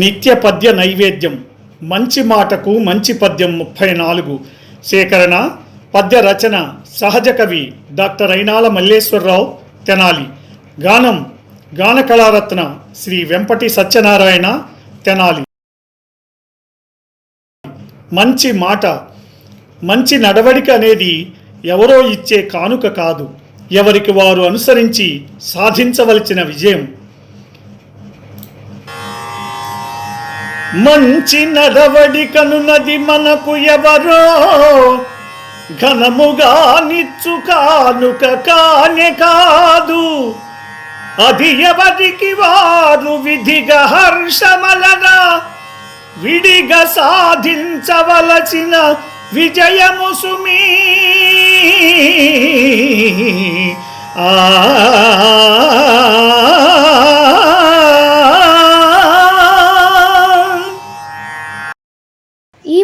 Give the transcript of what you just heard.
నిత్య పద్య నైవేద్యం. మంచి మాటకు మంచి పద్యం ముప్పై నాలుగు. సేకరణ పద్య రచన సహజ కవి డాక్టర్ అయినాల మల్లేశ్వరరావు తెనాలి. గానం గాన కళారత్న శ్రీ వెంపటి సత్యనారాయణ తెనాలి. మంచి మాట మంచి నడవడిక అనేది ఎవరో ఇచ్చే కానుక కాదు. ఎవరికి వారు అనుసరించి సాధించవలసిన విజయం. మంచి నడవడి నడవడికనున్నది మనకు ఎవరో. ఘనముగా నిచ్చు కానుక కానే కాదు. అది ఎవరికి వారు విధిగా హర్షమలన. విడిగా సాధించవలసిన విజయము సుమీ. ఆ